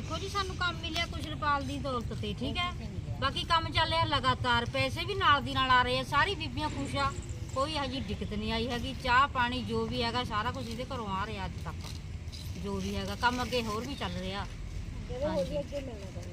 ਦੇਖੋ ਜੀ, ਸਾਨੂੰ ਕੰਮ ਮਿਲਿਆ ਕੁਸ਼ਲਪਾਲ ਦੀ ਦੌਲਤ ਤੇ, ਠੀਕ ਹੈ? ਬਾਕੀ ਕੰਮ ਚੱਲ ਰਿਹਾ ਲਗਾਤਾਰ, ਪੈਸੇ ਵੀ ਨਾਲ ਦੀ ਨਾਲ ਆ ਰਹੇ ਆ, ਸਾਰੀ ਬੀਬੀਆਂ ਖੁਸ਼ ਆ। ਕੋਈ ਹਜੇ ਦਿੱਕਤ ਨਹੀਂ ਆਈ ਹੈਗੀ, ਚਾਹ ਪਾਣੀ ਜੋ ਵੀ ਹੈਗਾ, ਸਾਰਾ ਕੁਝ ਇਹਦੇ ਘਰੋਂ ਆ ਰਿਹਾ ਅੱਜ ਤੱਕ। ਜੋ ਵੀ ਹੈਗਾ, ਕੰਮ ਅੱਗੇ ਹੋਰ ਵੀ ਚੱਲ ਰਿਹਾ। ਹਾਂਜੀ।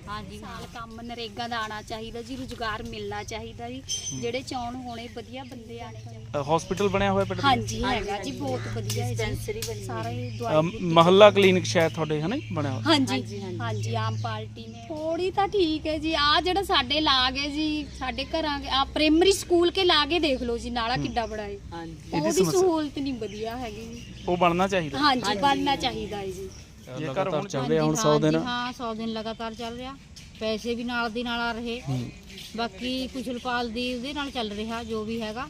ਹਾਂਜੀ ਹਾਂ ਸਾਲ ਕੰਮ ਨਰੇਗਾ ਦਾ ਆਣਾ ਚਾਹੀਦਾ ਜੀ ਰੁਜ਼ਗਾਰ ਮਿਲਣਾ ਚਾਹੀਦਾ ਜੀ। ਜਿਹੜੇ ਚੌਣ ਹੋਣੇ ਵਧੀਆ ਬੰਦੇ ਆਣੇ ਚਾਹੀਦੇ। ਹਸਪੀਟਲ ਬਣਿਆ ਹੋਇਆ ਪਿੰਡ ਦੇ ਹਾਂਜੀ ਹੈਗਾ ਜੀ ਬਹੁਤ ਵਧੀਆ ਹੈ ਜੀ। ਸਾਰਾ ਹੀ। ਦਵਾਈ ਮਹੱਲਾ ਕਲੀਨਿਕ ਸ਼ਾਇਦ ਤੁਹਾਡੇ ਹਨਾ ਜੀ ਬਣਿਆ ਹੋਇਆ? ਹਾਂਜੀ ਹਾਂਜੀ ਆਮ ਪਾਰਟੀ ਨੇ। ਥੋੜੀ ਤਾਂ ਠੀਕ ਹੈ ਜੀ ਆ ਜਿਹੜਾ ਸਾਡੇ ਲਾਗ ਹੈ ਜੀ ਸਾਡੇ ਘਰਾਂ ਆ ਪ੍ਰਾਇਮਰੀ ਸਕੂਲ ਕੇ ਲਾਗੇ ਦੇਖ ਲਓ ਜੀ ਨਾਲਾ ਕਿੱਡਾ ਬੜਾ ਹੈ। ਇਹਦੀ ਉਹਦੀ ਸਮੱਸਿਆ। ਸਹੂਲਤ ਨਹੀਂ ਵਧੀਆ ਹੈਗੀ ਜੀ। ਉਹ ਬਣਨਾ ਚਾਹੀਦਾ? ਹਾਂਜੀ ਬਣਨਾ ਚਾਹੀਦਾ ਹੈ ਜੀ। ਜੇਕਰ ਹੁਣ ਚੱਲ ਹਾਂਜੀ, ਰਿਹਾ ਹੁਣ 100 ਹਾਂਜੀ, ਦਿਨ। ਹਾਂ 100 ਦਿਨ ਲਗਾਤਾਰ ਚੱਲ ਰਿਹਾ। ਪੈਸੇ ਵੀ ਨਾਲ ਦੀ ਨਾਲ ਆ ਰਹੇ। ਬਾਕੀ ਕੁਸ਼ਲਪਾਲ ਦੀ ਉਹਦੇ ਨਾਲ ਚੱਲ ਰਿਹਾ ਜੋ ਵੀ ਹੈਗਾ।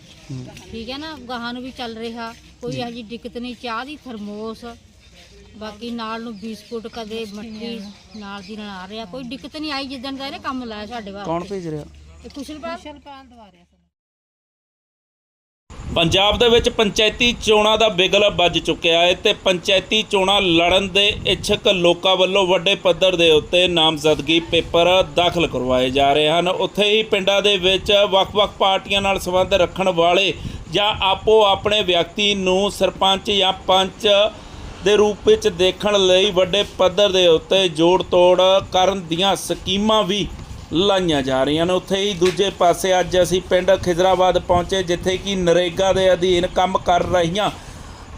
ਠੀਕ ਹੈ ਨਾ ਗਾਹਾਂ ਨੂੰ ਵੀ ਚੱਲ ਰਿਹਾ। ਕੋਈ ਇਹੋ ਜਿਹੀ ਦਿੱਕਤ ਨਹੀਂ ਚਾਹ ਦੀ ਥਰਮੋਸ। ਬਾਕੀ ਨਾਲ ਨੂੰ ਬਿਸਕੁਟ ਕਦੇ ਮੱਠੀ ਨਾਲ ਦੀ ਨਾਲ ਆ ਰਿਹਾ। ਕੋਈ ਦਿੱਕਤ ਨਹੀਂ ਆਈ ਜਿੱਦਣ ਦਾ ਇਹਨੇ ਕੰਮ ਲਾਇਆ ਸਾਡੇ ਵਾਸਤੇ। ਕੌਣ ਭੇਜ ਰਿਹਾ? ਇਹ ਕੁਸ਼ਲਪਾਲ ਕੁਸ਼ਲਪਾਲ ਦਵਾ ਰਿਹਾ ਪੰਜਾਬ ਦੇ ਵਿੱਚ ਪੰਚਾਇਤੀ ਚੋਣਾਂ ਦਾ ਬਿਗਲ ਵੱਜ ਚੁੱਕਿਆ ਹੈ ਤੇ ਪੰਚਾਇਤੀ ਚੋਣਾਂ ਲੜਨ ਦੇ ਇੱਛਕ ਲੋਕਾਂ ਵੱਲੋਂ ਵੱਡੇ ਪੱਧਰ ਦੇ ਉੱਤੇ ਨਾਮਜ਼ਦਗੀ ਪੇਪਰ ਦਾਖਲ ਕਰਵਾਏ ਜਾ ਰਹੇ ਹਨ। ਉੱਥੇ ਹੀ ਪਿੰਡਾਂ ਦੇ ਵਿੱਚ ਵੱਖ-ਵੱਖ ਪਾਰਟੀਆਂ ਨਾਲ ਸੰਬੰਧ ਰੱਖਣ ਵਾਲੇ ਜਾਂ ਆਪੋ ਆਪਣੇ ਵਿਅਕਤੀ ਨੂੰ ਸਰਪੰਚ ਜਾਂ ਪੰਚ ਦੇ ਰੂਪ ਵਿੱਚ ਦੇਖਣ ਲਈ ਵੱਡੇ ਪੱਧਰ ਦੇ ਉੱਤੇ ਜੋੜ ਤੋੜ ਕਰਨ ਦੀਆਂ ਸਕੀਮਾਂ ਵੀ ਲਾਈਆਂ ਜਾ ਰਹੀਆਂ ਨੇ। ਉੱਥੇ ਹੀ ਦੂਜੇ ਪਾਸੇ ਅੱਜ ਅਸੀਂ ਪਿੰਡ ਖਿਜ਼ਰਾਬਾਦ ਪਹੁੰਚੇ, ਜਿੱਥੇ ਕਿ ਨਰੇਗਾ ਦੇ ਅਧੀਨ ਕੰਮ ਕਰ ਰਹੀਆਂ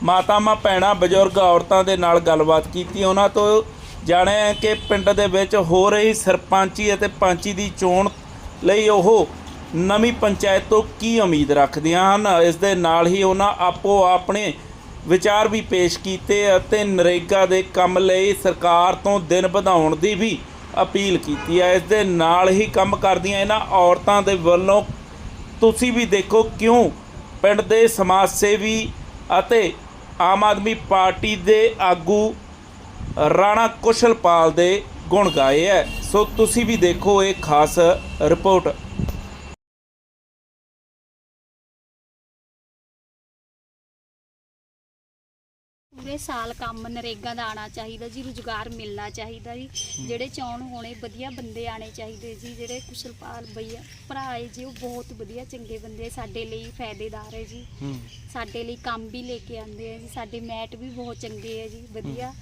ਮਾਤਾਵਾਂ, ਭੈਣਾਂ, ਬਜ਼ੁਰਗ ਔਰਤਾਂ ਦੇ ਨਾਲ ਗੱਲਬਾਤ ਕੀਤੀ। ਉਹਨਾਂ ਤੋਂ ਜਾਣਿਆ ਕਿ ਪਿੰਡ ਦੇ ਵਿੱਚ ਹੋ ਰਹੀ ਸਰਪੰਚੀ ਅਤੇ ਪੰਚੀ ਦੀ ਚੋਣ ਲਈ ਉਹ ਨਵੀਂ ਪੰਚਾਇਤ ਤੋਂ ਕੀ ਉਮੀਦ ਰੱਖਦੀਆਂ ਹਨ? ਇਸ ਦੇ ਨਾਲ ਹੀ ਉਹਨਾਂ ਆਪੋ ਆਪਣੇ ਵਿਚਾਰ ਵੀ ਪੇਸ਼ ਕੀਤੇ ਅਤੇ ਨਰੇਗਾ ਦੇ ਕੰਮ ਲਈ ਸਰਕਾਰ ਤੋਂ ਦਿਨ ਵਧਾਉਣ ਦੀ ਵੀ ਅਪੀਲ ਕੀਤੀ ਹੈ। ਇਸ ਦੇ ਨਾਲ ਹੀ ਕੰਮ ਕਰਦੀਆਂ ਇਹਨਾਂ ਔਰਤਾਂ ਦੇ ਵੱਲੋਂ। ਤੁਸੀਂ ਵੀ ਦੇਖੋ ਕਿਉਂ ਪਿੰਡ ਦੇ ਸਮਾਜ ਸੇਵੀ ਅਤੇ ਆਮ ਆਦਮੀ ਪਾਰਟੀ ਦੇ ਆਗੂ ਰਾਣਾ ਕੁਸ਼ਲਪਾਲ ਦੇ ਗੁਣ ਗਾਏ ਹੈ। ਸੋ ਤੁਸੀਂ ਵੀ ਦੇਖੋ ਇਹ ਖਾਸ ਰਿਪੋਰਟ। ਪੂਰੇ ਸਾਲ ਕੰਮ ਨਰੇਗਾ ਦਾ ਆਣਾ ਚਾਹੀਦਾ ਜੀ ਰੁਜ਼ਗਾਰ ਮਿਲਣਾ ਚਾਹੀਦਾ ਜੀ। ਜਿਹੜੇ ਚੌਣ ਹੋਣੇ ਵਧੀਆ ਬੰਦੇ ਆਣੇ ਚਾਹੀਦੇ ਜੀ ਜਿਹੜੇ ਕੁਸ਼ਲਪਾਲ ਭਈਆ ਭਰਾ ਹੈ ਜੀ ਉਹ ਬਹੁਤ ਵਧੀਆ ਚੰਗੇ ਬੰਦੇ ਆ, ਸਾਡੇ ਲਈ ਫਾਇਦੇਦਾਰ ਹੈ ਜੀ। ਹੂੰ। ਸਾਡੇ ਲਈ ਕੰਮ ਵੀ ਲੈ ਕੇ ਆਉਂਦੇ ਆ ਜੀ ਸਾਡੇ ਮੈਟ ਵੀ ਬਹੁਤ ਚੰਗੇ ਆ ਜੀ ਵਧੀਆ।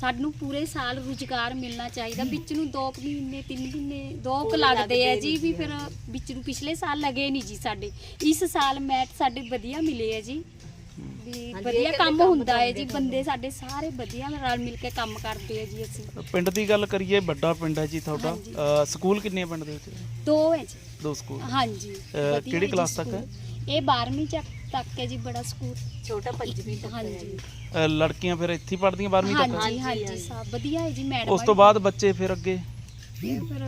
ਸਾਨੂੰ ਪੂਰੇ ਸਾਲ ਰੁਜ਼ਗਾਰ ਮਿਲਣਾ ਚਾਹੀਦਾ। ਵਿੱਚ ਨੂੰ 2 ਮਹੀਨੇ 3 ਮਹੀਨੇ 2 ਕੁ ਲੱਗਦੇ ਆ ਜੀ ਵੀ ਫਿਰ ਵਿੱਚ ਨੂੰ ਪਿਛਲੇ ਸਾਲ ਲੱਗੇ ਨਹੀਂ ਜੀ ਸਾਡੇ। ਇਸ ਸਾਲ ਮੈਟ ਸਾਡੇ ਵਧੀਆ ਮਿਲੇ ਆ ਜੀ। ਵੀ ਵਧੀਆ ਕੰਮ ਹੁੰਦਾ ਹੈ ਜੀ ਬੰਦੇ ਸਾਡੇ ਸਾਰੇ ਵਧੀਆ ਰਲ ਮਿਲ ਕੇ ਕੰਮ ਕਰਦੇ ਆ ਜੀ ਅਸੀਂ। ਪਿੰਡ ਦੀ ਗੱਲ ਕਰੀਏ ਵੱਡਾ ਪਿੰਡ ਹੈ ਜੀ ਤੁਹਾਡਾ। ਅ, ਸਕੂਲ ਕਿੰਨੇ ਆ ਪਿੰਡ ਦੇ ਵਿੱਚ? ਦੋ ਹੈ ਜੀ। ਦੋ ਸਕੂਲ। ਹਾਂਜੀ। ਵਧੀਆ ਕਿਹੜੀ ਹੈ ਜੀ ਕਲਾਸ ਤੱਕ ਹੈ? ਸਕੂਲ। ਇਹ 12ਵੀਂ ਚੱਕ ਤੱਕ ਹੈ ਜੀ ਬੜਾ ਸਕੂਲ। ਛੋਟਾ ਪੰਜਵੀਂ ਤੱਕ ਹਾਂਜੀ। ਅ, ਲੜਕੀਆਂ ਫਿਰ ਇੱਥੇ ਹੀ ਪੜ੍ਹਦੀਆਂ 12ਵੀਂ ਤੱਕ? ਹਾਂਜੀ ਹਾਂਜੀ ਸਭ ਵਧੀਆ ਹੈ ਜੀ ਮੈਡਮ ਉਸ ਤੋਂ ਬਾਅਦ ਬੱਚੇ ਫਿਰ ਅੱਗੇ? ਫਿਰ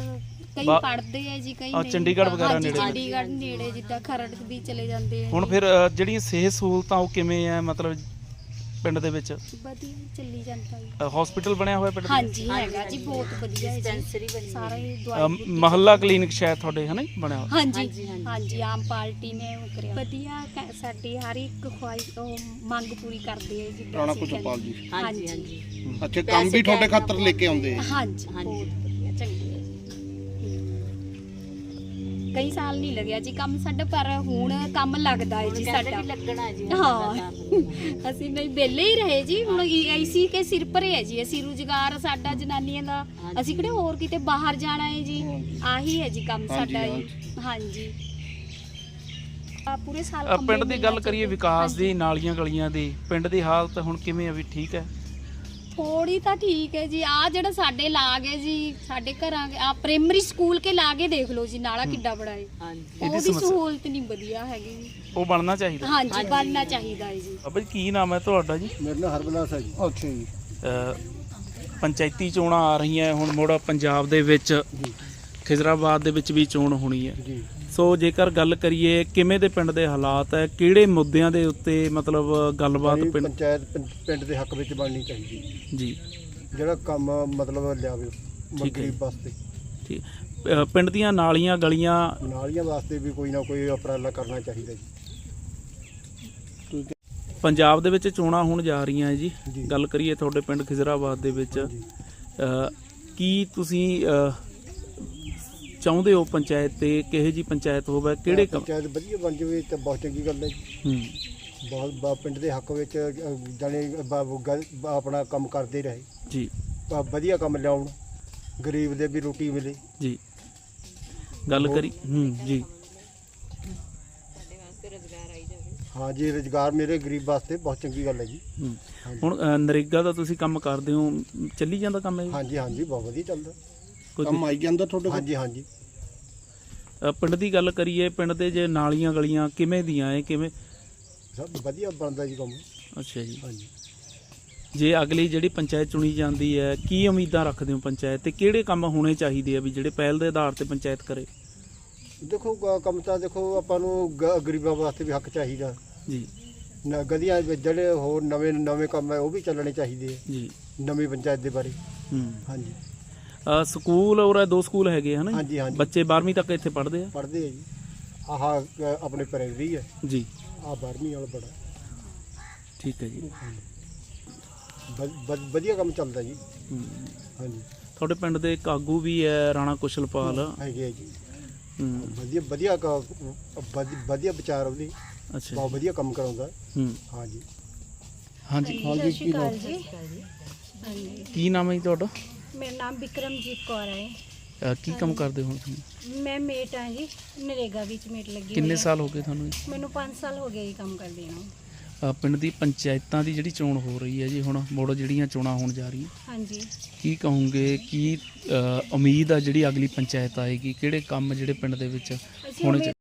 ਕਈ ਬਾ- ਪੜ੍ਹਦੇ ਆ ਜੀ ਕਈ ਨਹੀਂ। ਚੰਡੀਗੜ੍ਹ ਵਗੈਰਾ ਹਾਂਜੀ, ਨੇੜੇ। ਚੰਡੀਗੜ੍ਹ ਨੇੜੇ ਜਿੱਦਾਂ ਖਰੜ ਵੀ ਚਲੇ ਜਾਂਦੇ ਆ ਹੁਣ ਜੀ। ਫਿਰ ਅ, ਜਿਹੜੀਆਂ ਸਿਹਤ ਸਹੂਲਤਾਂ ਉਹ ਕਿਵੇਂ ਆ ਮਤਲਬ ਪਿੰਡ ਦੇ ਵਿੱਚ? ਵਧੀਆ ਚੱਲੀ ਜਾਂਦਾ ਜੀ। ਹਸਪੀਟਲ ਬਣਿਆ ਹੋਇਆ ਪਿੰਡ ਦੇ ਵਿੱਚ? ਹਾਂਜੀ ਹੈਗਾ ਜੀ ਬਹੁਤ ਵਧੀਆ ਹੈ ਜੀ। ਡਿਸਪੈਂਸਰੀ ਬਣੀ ਸਾਰਾ ਹੀ। ਦਵਾਈ ਮਹੱਲਾ ਕਲੀਨਿਕ ਸ਼ਾਇਦ ਤੁਹਾਡੇ ਹਨਾ ਜੀ ਬਣਿਆ ਹੋਇਆ? ਹਾਂਜੀ ਹਾਂਜੀ, ਹਾਂਜੀ। ਹਾਂਜੀ ਆਮ ਪਾਰਟੀ ਨੇ ਉਹ ਕਰਿਆ। ਵਧੀਆ ਕ- ਸਾਡੀ ਹਰ ਇੱਕ ਖੁਆਇਸ਼ ਉਹ ਮੰਗ ਪੂਰੀ ਕਰਦੇ ਆ ਜੀ। ਰਾਣਾ ਕੁਸ਼ਲਪਾਲ ਜੀ। ਹਾਂਜੀ ਹਾਂਜੀ। ਅੱਛਾ ਕੰਮ ਵੀ ਤੁਹਾਡੇ ਖਾਤਰ ਲੈ ਕੇ ਆਉਂਦੇ ਆ। ਹਾਂਜੀ ਹਾਂਜੀ। ਬਹੁਤ ਵਧੀਆ ਚੰਗੇ ਆ ਕਈ ਸਾਲ ਨਹੀਂ ਲੱਗਿਆ ਜੀ ਕੰਮ ਸਾਡਾ ਪਰ ਹੁਣ ਕੰਮ ਲੱਗਦਾ ਹੈ ਜੀ ਸਾਡਾ। ਲੱਗਣਾ ਜੀ ਹਾਂ। ਅਸੀਂ ਨਹੀਂ ਵਿਹਲੇ ਹੀ ਰਹੇ ਜੀ ਹੁਣ ਐਸੀ ਕੇ ਸਿਰ ਭਰੇ ਹੈ ਜੀ ਅਸੀਂ ਰੁਜ਼ਗਾਰ ਸਾਡਾ ਜਨਾਨੀਆਂ ਦਾ ਅਸੀਂ ਕਿਹੜੇ ਹੋਰ ਕਿਤੇ ਬਾਹਰ ਜਾਣਾ ਹੈ ਜੀ। ਆਹੀ ਹੈ ਜੀ ਕੰਮ ਸਾਡਾ ਜੀ। ਹਾਂਜੀ। ਆ ਪੂਰੇ ਸਾਲ ਪਿੰਡ ਦੀ ਗੱਲ ਕਰੀਏ। ਵਿਕਾਸ ਦੀ। ਨਾਲੀਆਂ ਗਲੀਆਂ ਦੀ ਪਿੰਡ ਦੀ ਹਾਲਤ ਹੁਣ ਕਿਵੇਂ ਆ ਵੀ ਠੀਕ ਹੈ? ਥੋੜੀ ਤਾਂ ਠੀਕ ਹੈ ਜੀ ਆ ਜਿਹੜਾ ਸਾਡੇ ਲਾਗ ਹੈ ਜੀ ਸਾਡੇ ਘਰਾਂ ਆ ਪ੍ਰਾਇਮਰੀ ਸਕੂਲ ਕੇ ਲਾਗੇ ਦੇਖ ਲਓ ਜੀ ਨਾਲਾ ਕਿੱਡਾ ਬੜਾ ਹੈ। ਹਾਂਜੀ। ਉਹਦੀ ਸਮੱਸਿਆ- ਸਹੂਲਤ ਨਹੀਂ ਵਧੀਆ ਹੈਗੀ ਜੀ। ਉਹ ਬਣਨਾ ਚਾਹੀਦਾ। ਹਾਂਜੀ ਬਣਨਾ ਚਾਹੀਦਾ ਹੈ ਜੀ। ਬਾਬਾ ਜੀ ਕੀ ਨਾਮ ਹੈ ਤੁਹਾਡਾ ਜੀ? ਮੇਰੇ ਨਾਲ ਹਰਬਲਾਸ ਹੈ ਜੀ। ਅੱਛਾ ਜੀ। ਪੰਚਾਇਤੀ ਚੋਣਾਂ ਆ ਰਹੀਆਂ ਹੁਣ ਮੁੜ ਪੰਜਾਬ ਦੇ ਵਿੱਚ ਖਿਜ਼ਰਾਬਾਦ ਦੇ ਵਿੱਚ ਵੀ ਚੋਣ ਹੋਣੀ ਹੈ। ਜੀ। ਸੋ ਜੇਕਰ ਗੱਲ ਕਰੀਏ ਕਿਵੇਂ ਦੇ ਪਿੰਡ ਦੇ ਹਾਲਾਤ ਹੈ ਕਿਹੜੇ ਮੁੱਦਿਆਂ ਦੇ ਉੱਤੇ ਮਤਲਬ ਗੱਲਬਾਤ ਪਿੰਡ ਪੰਚਾਇਤ ਪਿੰ- ਪਿੰਡ ਦੇ ਹੱਕ ਵਿੱਚ ਬਣਨੀ ਚਾਹੀਦੀ ਜੀ। ਜਿਹੜਾ ਕੰਮ ਮਤਲਬ ਲਿਆਵੇ ਹੈ ਮੰਗਰੀ ਜੀ। ਵਾਸਤੇ। ਠੀਕ। ਅ, ਪਿੰਡ ਦੀਆਂ ਨਾਲੀਆਂ ਗਲੀਆਂ ਨਾਲੀਆਂ ਵਾਸਤੇ ਵੀ ਕੋਈ ਨਾ ਕੋਈ ਉਪਰਾਲਾ ਕਰਨਾ ਚਾਹੀਦਾ ਜੀ। ਪੰਜਾਬ ਦੇ ਵਿੱਚ ਚੋਣਾਂ ਹੋਣ ਜਾ ਰਹੀਆਂ ਹੈ ਜੀ। ਜੀ। ਗੱਲ ਕਰੀਏ ਤੁਹਾਡੇ ਪਿੰਡ ਖਿਜ਼ਰਾਬਾਦ ਦੇ ਵਿੱਚ। ਅ, ਕੀ ਤੁਸੀਂ ਚਾਹੁੰਦੇ ਹੋ ਪੰਚਾਇਤ ਤੇ ਕਿਹੇ ਜੀ ਪੰਚਾਇਤ ਹੋਵੇ ਕਿਹੜੇ ਕੰਮ ਪੰਚਾਇਤ ਵਧੀਆ ਬਣ ਜਾਵੇ ਤਾਂ ਬਹੁਤ ਚੰਗੀ ਗੱਲ ਹੈ। ਜੀ ਹੂੰ। ਬਹੁਤ ਬ- ਪਿੰਡ ਦੇ ਹੱਕ ਵਿੱਚ ਬ- ਆਪਣਾ ਕੰਮ ਕਰਦੇ ਰਹੇ। ਜੀ। ਬ- ਵਧੀਆ ਕੰਮ ਲਿਆਉਣ ਗਰੀਬ ਦੇ ਵੀ ਰੋਟੀ ਮਿਲੇ। ਜੀ। ਗੱਲ ਕਰੀ ਹੂੰ ਜੀ। ਹਾਂ ਜੀ ਰੁਜ਼ਗਾਰ ਮੇਰੇ ਗਰੀਬ ਵਾਸਤੇ ਬਹੁਤ ਚੰਗੀ ਗੱਲ ਹੈ ਜੀ। ਹੂੰ। ਹੁਣ ਨਰੇਗਾ ਦਾ ਤੁਸੀਂ ਕੰਮ ਕਰਦੇ ਹੋ ਚੱਲੀ ਜਾਂਦਾ ਕੰਮ ਇਹ? ਹਾਂਜੀ ਹਾਂਜੀ ਬਹੁਤ ਵਧੀਆ ਚੱਲਦਾ। ਕੋਈ ਆਈ ਜਾਂਦਾ ਤੁਹਾਡੇ ਹਾਂਜੀ ਹਾਂਜੀ। ਅਹ, ਪਿੰਡ ਦੀ ਗੱਲ ਕਰੀਏ ਪਿੰਡ ਦੇ ਜੇ ਨਾਲੀਆਂ ਗਲੀਆਂ ਕਿਵੇਂ ਦੀਆਂ ਹੈ ਕਿਵੇਂ? ਸਭ ਵਧੀਆ ਬਣਦਾ ਜੀ ਕੰਮ। ਅੱਛਾ ਜੀ। ਹਾਂਜੀ। ਜੇ ਅਗਲੀ ਜਿਹੜੀ ਪੰਚਾਇਤ ਚੁਣੀ ਜਾਂਦੀ ਹੈ ਕੀ ਉਮੀਦਾਂ ਰੱਖਦੇ ਹੋ ਪੰਚਾਇਤ ਤੇ ਕਿਹੜੇ ਕੰਮ ਹੋਣੇ ਚਾਹੀਦੇ ਆ ਵੀ ਜਿਹੜੇ ਪਹਿਲ ਦੇ ਆਧਾਰ ਤੇ ਪੰਚਾਇਤ ਕਰੇ? ਦੇਖੋ ਗ- ਕੰਮ ਤਾਂ ਦੇਖੋ ਆਪਾਂ ਨੂੰ ਗ- ਗਰੀਬਾਂ ਵਾਸਤੇ ਵੀ ਹੱਕ ਚਾਹੀਦਾ। ਜੀ। ਨ- ਗਲੀਆਂ ਵਿੱਚ ਜਿਹੜੇ ਹੋਰ ਨਵੇਂ ਨਵੇਂ ਕੰਮ ਹੈ ਉਹ ਵੀ ਚੱਲਣੇ ਚਾਹੀਦੇ ਆ ਜੀ। ਨਵੀਂ ਪੰਚਾਇਤ ਦੇ ਬਾਰੇ। ਹੂੰ। ਹਾਂਜੀ। ਸਕੂਲ ਔਰ ਇਹ ਦੋ ਸਕੂਲ ਹੈਗੇ ਹਨ ਹਾਂਜੀ ਹਾਂਜੀ। ਬੱਚੇ 12ਵੀਂ ਤੱਕ ਇੱਥੇ ਪੜ੍ਹਦੇ ਆ? ਪੜ੍ਹਦੇ ਆ ਜੀ। ਆਹ ਅ, ਆਪਣੇ ਪ੍ਰਾਇਮਰੀ ਹੈ ਜੀ। ਆਹ 12ਵੀਂ ਵਾਲਾ ਬੜਾ। ਠੀਕ ਹੈ ਜੀ। ਵ- ਵ- ਵਧੀਆ ਕੰਮ ਚੱਲਦਾ ਜੀ। ਹਾਂਜੀ। ਤੁਹਾਡੇ ਪਿੰਡ ਦੇ ਇੱਕ ਆਗੂ ਵੀ ਹੈ ਰਾਣਾ ਕੁਸ਼ਲਪਾਲ? ਹੈਗੇ ਆ ਜੀ। ਹੂੰ। ਵਧੀਆ ਵਧੀਆ ਕ- ਵਧ- ਵਧੀਆ ਵਿਚਾਰ ਉਹਦੇ। ਅੱਛਾ ਬਹੁਤ ਵਧੀਆ ਕੰਮ ਕਰਾਉਂਦਾ। ਹੂੰ। ਹਾਂਜੀ। ਹਾਂਜੀ। ਹਾਂਜੀ ਕੀ ਨਾਮ ਜੀ। ਕੀ ਨਾਮ ਹੈ ਜੀ ਤੁਹਾਡਾ? ਮੇਰਾ ਨਾਮ ਵਿਕਰਮਜੀਤ ਕੌਰ ਹੈ। ਅਹ, ਕੀ ਕੰਮ ਕਰਦੇ ਹੋ ਤੁਸੀਂ? ਮੈਂ ਮੇਟ ਹਾਂ ਜੀ ਨਰੇਗਾ ਵਿੱਚ ਮੇਟ ਲੱਗੀ ਕਿੰਨੇ ਹੋਈ ਹਾਂ। ਸਾਲ ਹੋ ਗਏ ਤੁਹਾਨੂੰ ਜੀ? ਮੈਨੂੰ 5 ਸਾਲ ਹੋ ਗਏ ਇਹ ਕੰਮ ਕਰਦੇ ਨੂੰ। ਅਹ, ਪਿੰਡ ਦੀ ਪੰਚਾਇਤਾਂ ਦੀ ਜਿਹੜੀ ਚੋਣ ਹੋ ਰਹੀ ਹੈ ਜੀ ਹੁਣ ਮੋੜ ਜਿਹੜੀਆਂ ਚੋਣਾਂ ਹੋਣ ਜਾ ਰਹੀਆਂ। ਹਾਂਜੀ। ਕੀ ਕਹੋਗੇ ਕੀ ਅਹ, ਉਮੀਦ ਆ ਜਿਹੜੀ ਅਗਲੀ ਪੰਚਾਇਤ ਆਏਗੀ? ਕਿਹੜੇ ਕੰਮ ਜਿਹੜੇ ਪਿੰਡ ਦੇ ਵਿੱਚ ਅਸੀਂ ਹੋਣੇ ਉਮੀਦ ਚਾਹੀਦੇ?